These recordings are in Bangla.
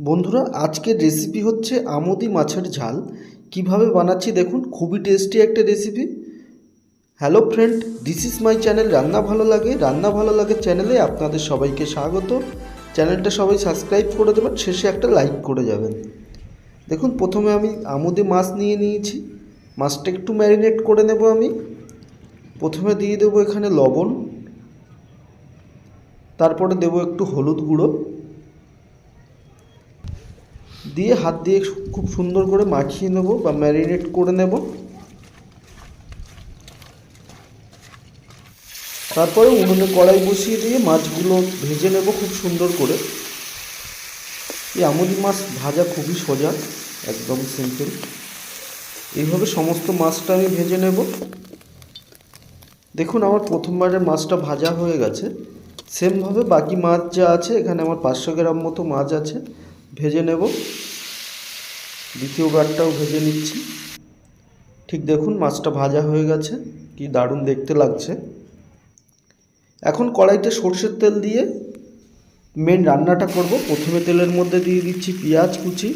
বন্ধুরা, আজকের রেসিপি হচ্ছে আমোদি মাছের ঝাল। কীভাবে বানাচ্ছি দেখুন, খুবই টেস্টি একটা recipe hello friend this is my channel রান্না ভালো লাগে, রান্না ভালো লাগে চ্যানেলে আপনাদের সবাইকে স্বাগত। চ্যানেলটা সবাই সাবস্ক্রাইব করে দেবেন, শেষে একটা লাইক করে যাবেন। দেখুন, প্রথমে আমি আমোদি মাছ নিয়ে নিয়েছি। মাছটা একটু ম্যারিনেট করে নেব আমি। প্রথমে দিয়ে দেবো এখানে লবণ। তারপরে দেবো একটু হলুদ গুঁড়ো। দিয়ে হাত দিয়ে খুব সুন্দর করে মাখিয়ে নেব বা ম্যারিনেট করে নেব। তারপরে উনুনে কড়াই বসিয়ে দিয়ে মাছগুলো ভেজে নেব খুব সুন্দর করে। এই আমুদি মাছ ভাজা খুবই সোজা, একদম সিম্পল এইভাবে সমস্ত মাছটা আমি ভেজে নেব। দেখুন আমার প্রথমবারের মাছটা ভাজা হয়ে গেছে। সেমভাবে বাকি মাছ যা আছে, এখানে আমার পাঁচশো গ্রাম মতো মাছ আছে। ভেজে নেব। দ্বিতীয় বারটাও ভেজে নিচ্ছি। ঠিক দেখুন, মাছটা ভাজা হয়ে গেছে। কি দারুণ দেখতে লাগছে। এখন কড়াইতে সর্ষের তেল দিয়ে মেন রান্নাটা করব। প্রথমে তেলের মধ্যে দিয়ে দিচ্ছি পেঁয়াজ কুচি।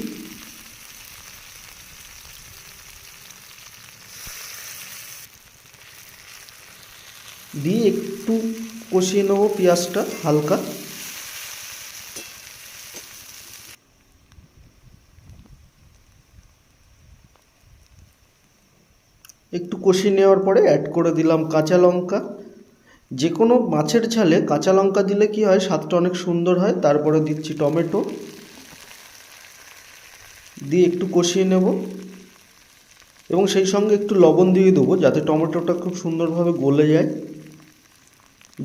দিয়ে একটু কষিয়ে নেব পেঁয়াজটা হালকা। একটু কষিয়ে নেওয়ার পরে অ্যাড করে দিলাম কাঁচা লঙ্কা। যে কোনো মাছের ঝালে কাঁচা লঙ্কা দিলে কি হয়, স্বাদটা অনেক সুন্দর হয়। তারপরে দিচ্ছি টমেটো। দিয়ে একটু কষিয়ে নেব। এবং সেই সঙ্গে একটু লবণ দিয়ে দেবো, যাতে টমেটোটা খুব সুন্দরভাবে গলে যায়।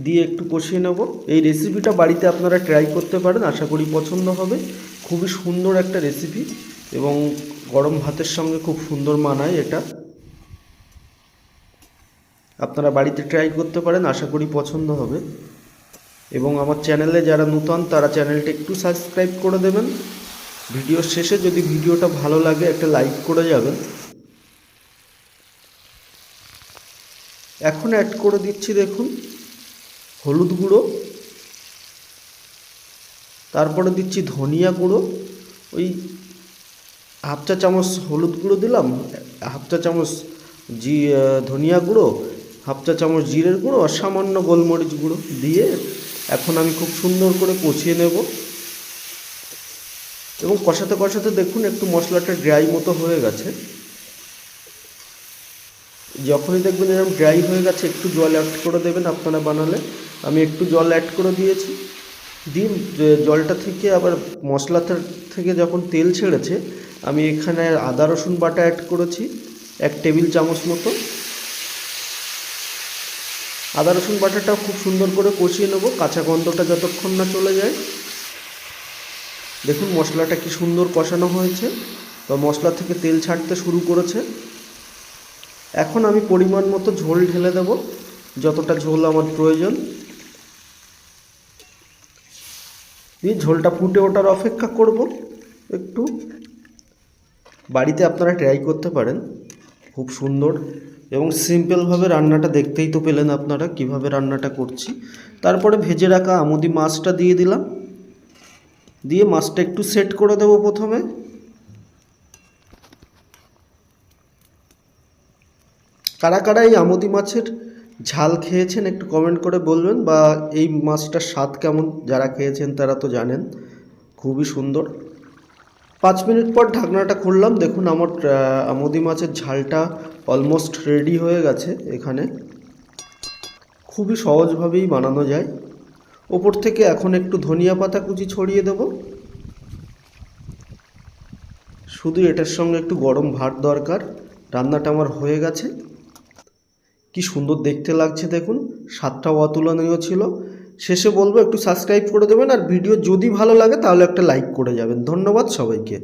দিয়ে একটু কষিয়ে নেব। এই রেসিপিটা বাড়িতে আপনারা ট্রাই করতে পারেন, আশা করি পছন্দ হবে। খুবই সুন্দর একটা রেসিপি এবং গরম ভাতের সঙ্গে খুব সুন্দর মানায় এটা। আপনারা বাড়িতে ট্রাই করতে পারেন, আশা করি পছন্দ হবে। এবং আমার চ্যানেলে যারা নূতন, তারা চ্যানেলটা একটু সাবস্ক্রাইব করে দেবেন। ভিডিওর শেষে যদি ভিডিওটা ভালো লাগে, একটা লাইক করে যাবেন। এখন অ্যাড করে দিচ্ছি, দেখুন। হলুদ গুঁড়ো। তারপরে দিচ্ছি ধনিয়া গুঁড়ো। ওই হাফ চা চামচ হলুদ গুঁড়ো দিলাম, হাফ চা চামচ জি ধনিয়া গুঁড়ো। হাফ চা চামচ জিরের গুঁড়ো আর সামান্য গোলমরিচ গুঁড়ো দিয়ে এখন আমি খুব সুন্দর করে কষিয়ে নেব। এবং কষাতে কষাতে দেখুন একটু মশলাটা ড্রাই মতো হয়ে গেছে। যখনই দেখবেন এরকম ড্রাই হয়ে গেছে, একটু জল অ্যাড করে দেবেন আপনারা বানালে। আমি একটু জল অ্যাড করে দিয়েছি। দিয়ে জলটা থেকে আবার মশলা থেকে যখন তেল ছেড়েছে, আমি এখানে আদা রসুন বাটা অ্যাড করেছি, এক টেবিল চামচ মতো। আদা রসুন বাটাটা খুব সুন্দর করে কষিয়ে নেব, কাঁচা গন্ধটা যতক্ষণ না চলে যায়। দেখুন মশলাটা কি সুন্দর কষানো হয়েছে, বা মশলা থেকে তেল ছাড়তে শুরু করেছে। এখন আমি পরিমাণ মতো ঝোল ঢেলে দেব, যতটা ঝোল আমার প্রয়োজন। দিয়ে ঝোলটা ফুটে ওঠার অপেক্ষা করব একটু। বাড়িতে আপনারা ট্রাই করতে পারেন, খুব সুন্দর। এবং সিম্পলভাবে রান্নাটা দেখতেই তো পেলেন আপনারা কীভাবে রান্নাটা করছি। তারপরে ভেজে রাখা আমুদি মাছটা দিয়ে দিলাম। দিয়ে মাছটা একটু সেট করে দেবো প্রথমে। কারা কারা এই আমুদি মাছের ঝাল খেয়েছেন একটু কমেন্ট করে বলবেন বা এই মাছটার স্বাদ কেমন যারা খেয়েছেন তারা তো জানেন। খুবই সুন্দর। পাঁচ মিনিট পর ঢাকনাটা খুললাম। দেখুন আমার আমুদি মাছের ঝালটা অলমোস্ট রেডি হয়ে গেছে এখানে। খুবই সহজভাবেই বানানো যায়। ওপর থেকে এখন একটু ধনিয়া পাতা কুচি ছড়িয়ে দেব। শুধু এটার সঙ্গে একটু গরম ভাত দরকার। রান্নাটা আমার হয়ে গেছে। কি সুন্দর দেখতে লাগছে দেখুন। স্বাদটাও অতুলনীয় ছিল। শেষে বলব একটু সাবস্ক্রাইব করে দেবেন আর ভিডিও যদি ভালো লাগে তাহলে একটা লাইক করে যাবেন। ধন্যবাদ সবাইকে।